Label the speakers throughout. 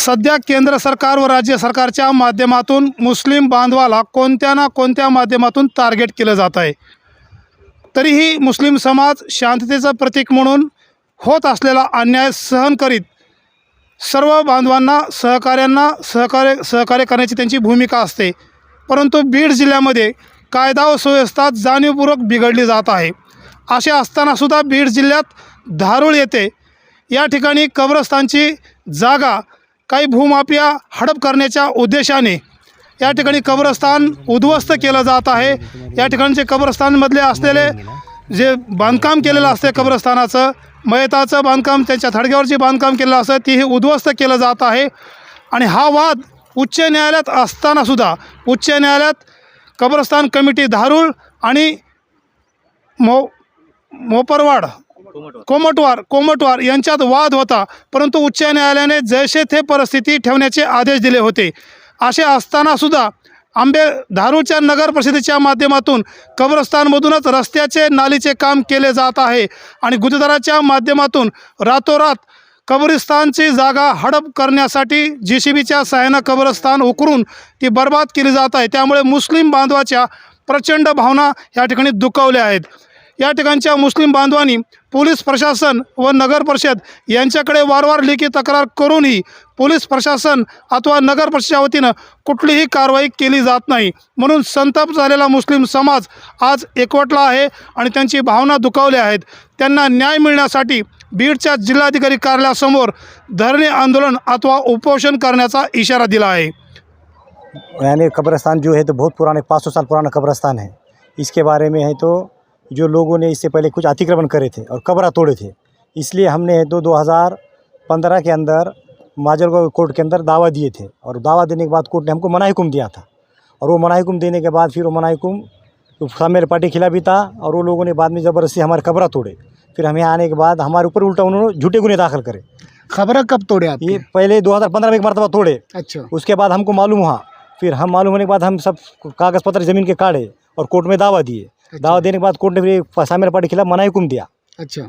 Speaker 1: सध्या केंद्र सरकार व राज्य सरकारच्या माध्यमातून मुस्लिम बांधवाला कोणत्या ना कोणत्या माध्यमातून टार्गेट केलं जात आहे? तरीही मुस्लिम समाज शांततेचं प्रतीक म्हणून होत असलेला अन्याय सहन करीत सर्व बांधवांना सहकार्यांना सहकार्य सहकार्य करण्याची त्यांची भूमिका असते. परंतु बीड जिल्ह्यामध्ये कायदा व सुव्यवस्था जाणीवपूर्वक बिघडली जात आहे. असे असतानासुद्धा बीड जिल्ह्यात धारूळ येथे या ठिकाणी कब्रस्तानची जागा काही भूमाफिया हडप करण्याच्या उद्देशाने या ठिकाणी कब्रस्तान उद्ध्वस्त केलं जात आहे. या ठिकाणचे कब्रस्तानमधले असलेले जे बांधकाम केलेलं असते कब्रस्तानाचं मयताचं बांधकाम त्यांच्या थडग्यावरचे बांधकाम केलेलं असतं तेही उद्ध्वस्त केलं जात आहे. आणि हा वाद उच्च न्यायालयात असतानासुद्धा उच्च न्यायालयात कब्रस्तान कमिटी धारूळ आणि मो मोपरवाड कोमटवार. कोमटवार यांच्यात वाद होता परंतु उच्च न्यायालयाने जैसे थे परिस्थिती ठेवण्याचे आदेश दिले होते. असे असतानासुद्धा आंबे धारूच्या नगर परिषदेच्या माध्यमातून कब्रस्तानमधूनच रस्त्याचे नालीचे काम केले जात आहे आणि गुजदाराच्या माध्यमातून रातोरात कब्रिस्तानची जागा हडप करण्यासाठी जी सी बीच्या सहाय्यानं कब्रस्तान उकरून ती बर्बाद केली जात आहे. त्यामुळे मुस्लिम बांधवाच्या प्रचंड भावना या ठिकाणी दुखावल्या आहेत. या ठिकाणच्या मुस्लिम बांधवांनी पोलीस प्रशासन व नगर परिषद यांच्याकडे वारंवार लेखी तक्रार करूनही पोलीस प्रशासन अथवा नगर परिषदेच्या वतीनं कुठलीही कारवाई केली जात नाही. म्हणून संताप झालेला मुस्लिम समाज आज एकवटला आहे आणि त्यांची भावना दुखावल्या आहेत. त्यांना न्याय मिळण्यासाठी बीडच्या जिल्हाधिकारी कार्यालयासमोर धरणे आंदोलन अथवा उपोषण करण्याचा इशारा दिला आहे.
Speaker 2: यानी कब्रस्तान जो है तो बहुत पुराने पाँच सौ साल पुराना कब्रस्तान है। इसके बारे में है तो जो लोगों ने इससे पहले कुछ अतिक्रमण करे थे और कबरा तोड़े थे। इसलिए हमने दो तो 2015 के अंदर माजलगांव कोर्ट के अंदर दावा दिए थे और दावा देने के बाद कोर्ट ने हमको मना हुकुम दिया था। और वो मना हुकुम देने के बाद फिर वो मना हुकुम पार्टी के खिलाफ भी था और वो लोगों ने बाद में ज़बरदस्ती हमारे कबरा तोड़े। फिर हमें आने के बाद हमारे ऊपर उल्टा उन्होंने झूठे गुने दाखिल करे।
Speaker 3: खबर कब तोड़े आप
Speaker 2: ये पहले 2015 में एक मरतबा तोड़े।
Speaker 3: अच्छा।
Speaker 2: उसके बाद हमको मालूम हुआ। फिर हम मालूम होने के बाद हम सब कागज़ पत्र ज़मीन के काढ़े और कोर्ट में दावा दिए। दावा देने के बाद कोर्ट ने फिर सामेल पार्टी के खिलाफ मना हुकुम दिया।
Speaker 3: अच्छा।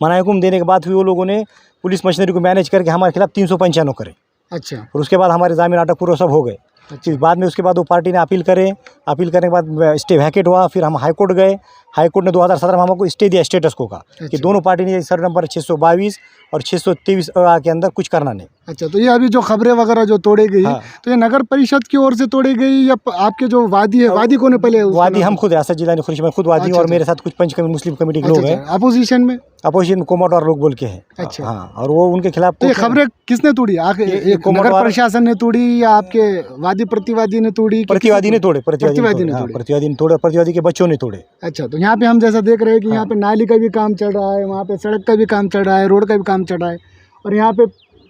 Speaker 2: मना हुकुम देने के बाद फिर वो लोगों ने पुलिस मशीनरी को मैनेज करके हमारे खिलाफ तीन सौ पंचानवे करे।
Speaker 3: अच्छा।
Speaker 2: और उसके बाद हमारे जामीन अटक पूर्व सब हो गए। फिर बाद में उसके बाद वो पार्टी ने अपील करे। अपील करने के बाद स्टे वैकेट हुआ। फिर हम हाई कोर्ट गए हाई कोर्ट ने 2017 में हमको स्टे दिया स्टेटस को का कि
Speaker 3: अच्छा।
Speaker 2: दोनों पार्टी ने सर नंबर 622 और 623 अ, के अंदर कुछ करना नहीं।
Speaker 3: अच्छा तो ये अभी जो खबरें वगैरह जो तोड़े गई
Speaker 2: हाँ।
Speaker 3: तो ये नगर परिषद की ओर से तोड़ी गई या आपके जो वादी है वादी कौन है पहले?
Speaker 2: वादी हम खुद है असद जिला खुश मैं खुद वादी
Speaker 3: अच्छा,
Speaker 2: और
Speaker 3: अच्छा।
Speaker 2: मेरे साथ कुछ पंच मुस्लिम कमेटी के
Speaker 3: अच्छा,
Speaker 2: लोग हैं।
Speaker 3: अच्छा, अपोजिशन में?
Speaker 2: अपोजिशन कोमोटवार लोग बोल के हैं
Speaker 3: अच्छा।
Speaker 2: हाँ और वो उनके खिलाफ
Speaker 3: तो खबरें किसने तोड़ी नगर प्रशासन ने तोड़ी या आपके वादी प्रतिवादी ने तोड़ी
Speaker 2: प्रतिवादी ने तोड़े प्रतिवादी ने हाँ। प्रतिवादी ने तोड़े प्रतिवादी के बच्चों ने तोड़े
Speaker 3: अच्छा तो यहाँ पे हम जैसा देख रहे हैं कि यहाँ
Speaker 2: हाँ।
Speaker 3: पे नाली का भी काम चल रहा है वहाँ पे सड़क का भी काम चल रहा है रोड का भी काम चल रहा है और यहाँ पे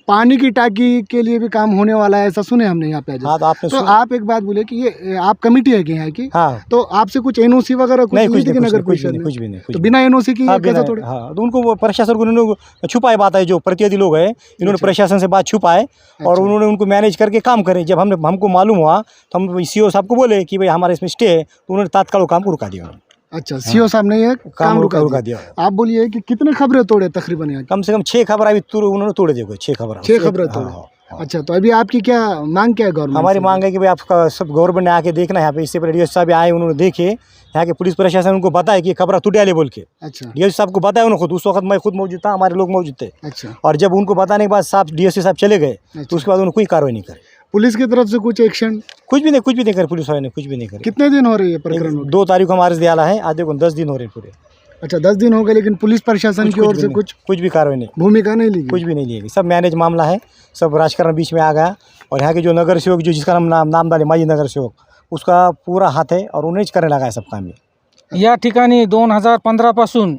Speaker 3: पानी की टाकी के लिए भी काम होने वाला है ऐसा सुने हमने यहाँ पे।
Speaker 2: हाँ तो आपने
Speaker 3: तो आप एक बात बोले कि ये आप कमेटी है कि यहाँ की
Speaker 2: हाँ
Speaker 3: तो आपसे कुछ एनओसी वगैरह कुछ
Speaker 2: नहीं कुछ नहीं कुछ
Speaker 3: नगर
Speaker 2: कुछ भी नहीं कुछ भी नहीं
Speaker 3: तो बिना एनओसी की
Speaker 2: हाँ,
Speaker 3: तोड़े
Speaker 2: हाँ तो उनको प्रशासन को उन्होंने छुपाए बात है जो प्रतिवादी लोग हैं इन्होंने
Speaker 3: अच्छा।
Speaker 2: प्रशासन से बात छुपाए और
Speaker 3: अच्छा।
Speaker 2: उन्होंने उनको मैनेज करके काम करे जब हमने हमको मालूम हुआ तो हम सी ओ साहब को बोले कि भाई हमारे इसमें स्टे है तो उन्होंने तात्काल काम को रुका दिया
Speaker 3: अच्छा सीओ साहब ने ये काम रुका
Speaker 2: रुका
Speaker 3: दिया। आप बोलिए कि कितने खबरें तोड़े तकरीबन यहाँ
Speaker 2: कम से कम छः खबर अभी उन्होंने तोड़े देखो छः खबर
Speaker 3: छह खबरें
Speaker 2: हाँ,
Speaker 3: तोड़े।
Speaker 2: हाँ, हाँ।
Speaker 3: अच्छा तो अभी आपकी क्या मांग क्या है गवर्नमेंट
Speaker 2: हमारी मांग है कि भाई आपका सब गवर्नमेंट ने आके देखना है यहाँ पे। इससे पहले डी साहब आए उन्होंने देखे। यहाँ के पुलिस प्रशासन उनको बताया कि खबर टूटे बोल के।
Speaker 3: अच्छा।
Speaker 2: डी साहब को बताया उन्होंने खुद। उस वक्त मैं खुद मौजूद था हमारे लोग मौजूद थे।
Speaker 3: अच्छा।
Speaker 2: और जब उनको बताने के बाद साहब डी साहब चले गए तो
Speaker 3: अच्छा।
Speaker 2: उसके बाद उन्होंने कोई कार्रवाई नहीं करी।
Speaker 3: पुलिस की तरफ़ से कुछ एक्शन
Speaker 2: कुछ भी नहीं कुछ भी नहीं करे पुलिस वाले ने कुछ भी नहीं करे।
Speaker 3: कितने दिन हो रही है प्रकरण
Speaker 2: दो तारीख को हमारे से है आधे को दस दिन हो रहे हैं पूरे।
Speaker 3: अच्छा दस दिन हो गए लेकिन पुलिस प्रशासन की ओर से कुछ
Speaker 2: कुछ भी कार्रवाई नहीं।
Speaker 3: भूमिका नहीं ली
Speaker 2: कुछ भी नहीं गई। सब मैनेज मामला है सब राजकारण बीच में आ गया। और यहाँ के जो नगर सेवक जो जिसका नाम नाम नाम डाले माजी नगर सेवक उसका पूरा हाथ है और उन्हें करने लगा है सब काम ये।
Speaker 4: या ठिकाणी दोन हज़ार पंधरापासून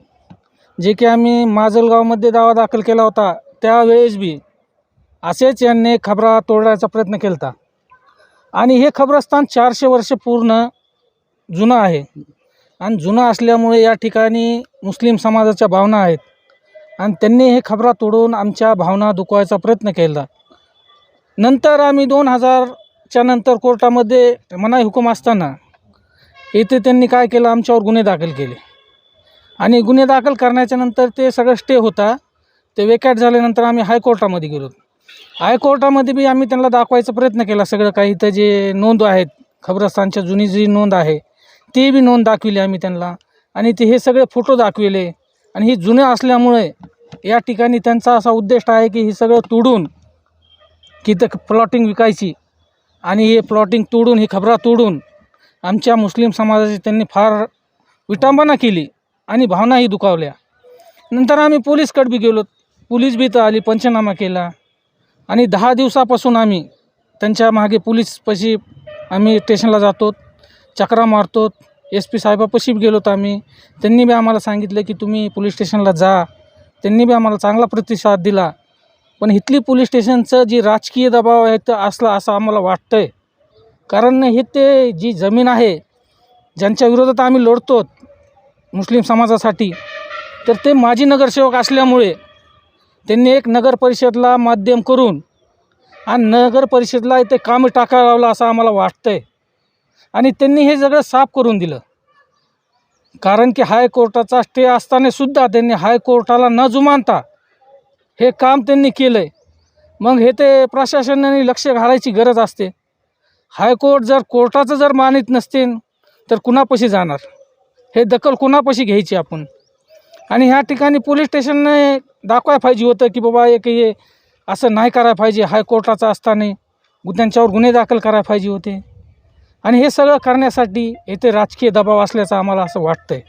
Speaker 4: जे की आम्ही माजलगावमध्ये दावा दाखल केला होता त्यावेळेस बी असेच यांनी खबरा तोडायचा प्रयत्न केला होता आणि हे खबरस्थान चारशे वर्ष पूर्ण जुनं आहे. आणि जुनं असल्यामुळे या ठिकाणी मुस्लिम समाजाच्या भावना आहेत. आणि त्यांनी हे खबरा तोडून आमच्या भावना दुखवायचा प्रयत्न केला. नंतर आम्ही दोन हजारच्या नंतर कोर्टामध्ये मनाई हुकूम असताना इथे त्यांनी काय केलं? आमच्यावर गुन्हे दाखल केले. आणि गुन्हे दाखल करण्याच्या नंतर ते सगळं स्टे होता. ते वेकॅट झाल्यानंतर आम्ही हायकोर्टामध्ये गेलो. हायकोर्टामध्ये बी आम्ही त्यांना दाखवायचा प्रयत्न केला सगळं काही. इथं जे नोंद आहेत खबरस्तानच्या जुनी जी नोंद आहे ते बी नोंद दाखविली आम्ही त्यांना. आणि ते हे सगळे फोटो दाखविले. आणि ही जुने असल्यामुळे या ठिकाणी त्यांचा असा उद्देश आहे की हे सगळं तोडून की तर प्लॉटिंग विकायची. आणि हे प्लॉटिंग तोडून ही खबरा तोडून आमच्या मुस्लिम समाजाची त्यांनी फार विटंबना केली आणि भावनाही दुखावल्या. नंतर आम्ही पोलीसकडे बी गेलो. पोलीस बी तर आली पंचनामा केला. आणि दहा दिवसापासून आम्ही त्यांच्या मागे पोलीसपाशी आम्ही स्टेशनला जातो चक्रा मारतो एस पी साहेबापाशी गेलो गेलो आम्ही. त्यांनी बी आम्हाला सांगितलं की तुम्ही पोलीस स्टेशनला जा. त्यांनी बी आम्हाला चांगला प्रतिसाद दिला. पण इथली पोलीस स्टेशनचं जी राजकीय दबाव आहे तर असला असं आम्हाला वाटतं आहे कारण हे ते जी जमीन आहे ज्यांच्या विरोधात आम्ही लढतो मुस्लिम समाजासाठी तर ते माजी नगरसेवक असल्यामुळे त्यांनी एक नगर परिषदला माध्यम करून आणि नगर परिषदला इथे कामं टाकायला लावलं असं आम्हाला वाटतं आहे आणि त्यांनी हे सगळं साफ करून दिलं. कारण की हायकोर्टाचा स्टे असतानासुद्धा त्यांनी हायकोर्टाला न जुमानता हे काम त्यांनी केलं आहे मग हे ते प्रशासनाने लक्ष घालायची गरज असते. हायकोर्ट जर कोर्टाचं जर मानित नसतील तर कुणापाशी जाणार? हे दखल कुणापाशी घ्यायची आपण? आणि ह्या ठिकाणी पोलीस स्टेशनने दाखवायला पाहिजे होतं की बाबा एक हे असं नाही करायला पाहिजे हायकोर्टाचं असताना त्यांच्यावर गुन्हे दाखल करायला पाहिजे होते. आणि हे सगळं करण्यासाठी येथे राजकीय दबाव असल्याचं आम्हाला असं वाटतं आहे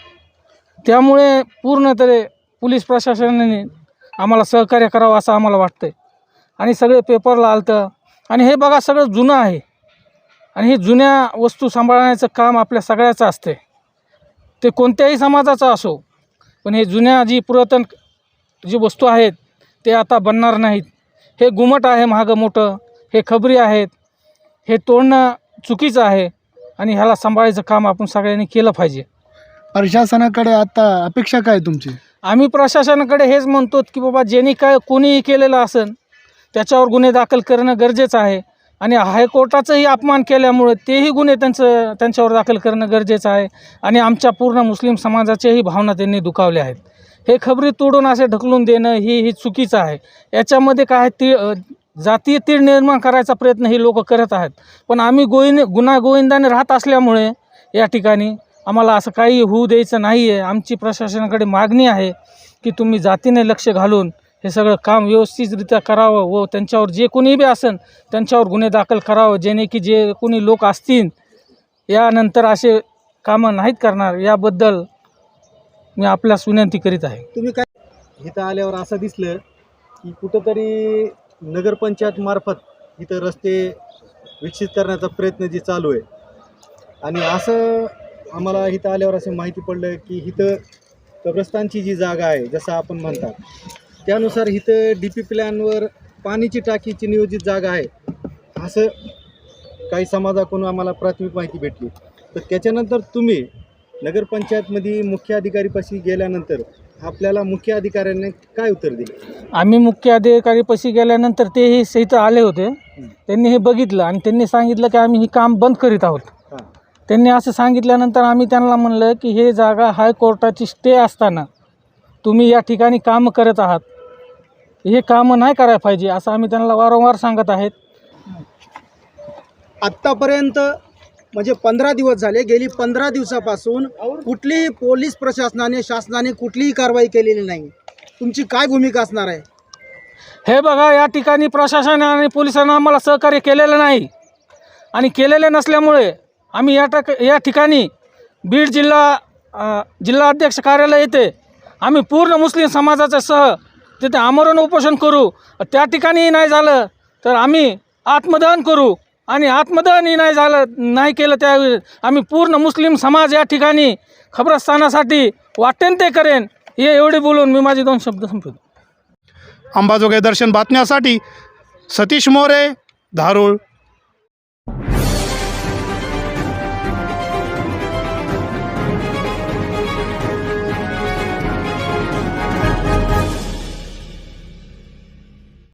Speaker 4: त्यामुळे पूर्ण तरी पोलीस प्रशासनाने आम्हाला सहकार्य करावं असं आम्हाला वाटतं आहे आणि सगळे पेपरला आलतं. आणि हे बघा सगळं जुनं आहे. आणि हे जुन्या वस्तू सांभाळण्याचं काम आपल्या सगळ्याचं असते ते कोणत्याही समाजाचं असो पण हे जुन्या जी पुरातन जी वस्तू आहेत ते आता बनणार नाहीत. हे गुमट आहे महागं मोठं हे खबरी आहेत हे तोडणं चुकीचं आहे आणि ह्याला सांभाळायचं काम आपण सगळ्यांनी केलं पाहिजे.
Speaker 3: प्रशासनाकडे आता अपेक्षा काय तुमची?
Speaker 4: आम्ही प्रशासनाकडे हेच म्हणतो की बाबा ज्यांनी काय कोणीही केलेलं असेल त्याच्यावर गुन्हे दाखल करणं गरजेचं आहे आणि हायकोर्टाचंही अपमान केल्यामुळे तेही गुन्हे त्यांचं त्यांच्यावर दाखल करणं गरजेचं आहे आणि आमच्या पूर्ण मुस्लिम समाजाच्याही भावना त्यांनी दुखावल्या आहेत. हे खबरी तोडून असे ढकलून देणं ही ही चुकीचं आहे. याच्यामध्ये काय ती जातीय तीळ निर्माण करायचा प्रयत्न हे लोक करत आहेत. पण आम्ही गोविंद गुन्हा गोविंदाने राहत असल्यामुळे या ठिकाणी आम्हाला असं काही होऊ द्यायचं नाही आहे आमची प्रशासनाकडे मागणी आहे की तुम्ही जातीने लक्ष घालून हे सगळं काम व्यवस्थितरित्या करावं व त्यांच्यावर जे कोणी बी असेल त्यांच्यावर गुन्हे दाखल करावं जेणे की जे कोणी लोक असतील यानंतर असे कामं नाहीत करणार. याबद्दल मी आपल्यास विनंती करीत आहे.
Speaker 5: तुम्ही काय इथं आल्यावर असं दिसलं की कुठंतरी नगरपंचायत मार्फत इथं रस्ते विकसित करण्याचा प्रयत्न जे चालू आहे. आणि असं आम्हाला इथं आल्यावर असं माहिती पडलं की इथं कब्रस्तानची जी जागा आहे जसं आपण म्हणतात त्यानुसार इथं डी पी प्लॅनवर पाणीची टाकीची नियोजित जागा आहे. असं काही समाजाकडून आम्हाला प्राथमिक माहिती भेटली. तर त्याच्यानंतर तुम्ही नगरपंचायतमध्ये मुख्य अधिकारीपाशी गेल्यानंतर आपल्याला मुख्य अधिकाऱ्यांनी काय उत्तर दिले?
Speaker 4: आम्ही मुख्य अधिकारीपाशी गेल्यानंतर तेही इथं आले होते. त्यांनी हे बघितलं आणि त्यांनी सांगितलं की आम्ही हे काम बंद करीत आहोत.
Speaker 5: हां.
Speaker 4: त्यांनी असं सांगितल्यानंतर आम्ही त्यांना म्हणलं की हे जागा हायकोर्टाची स्टे असताना तुम्ही या ठिकाणी कामं करत आहात. हे कामं नाही करायला पाहिजे असं आम्ही त्यांना वारंवार सांगत आहेत.
Speaker 6: आत्तापर्यंत म्हणजे पंधरा दिवस झाले गेली पंधरा दिवसापासून कुठलीही पोलीस प्रशासनाने शासनाने कुठलीही कारवाई केलेली नाही. तुमची काय भूमिका असणार आहे?
Speaker 4: हे बघा या ठिकाणी प्रशासन आणि पोलिसांना आम्हाला सहकार्य केलेलं नाही. आणि केलेले नसल्यामुळे आम्ही या टक या ठिकाणी बीड जिल्हा जिल्हा अध्यक्ष कार्यालय येथे आम्ही पूर्ण मुस्लिम समाजाच्या सह तिथे आमरण उपोषण करू. त्या ठिकाणी नाही झालं तर आम्ही आत्मदहन करू. आणि आत्मदहनही नाही झालं नाही केलं त्यावेळी. आम्ही पूर्ण मुस्लिम समाज या ठिकाणी खबरस्थानासाठी वाटेन ते करेन हे एवढे बोलून मी माझे दोन शब्द संपवतो.
Speaker 1: अंबाजोगाई दर्शन बातम्यासाठी सतीश मोरे धारूळ.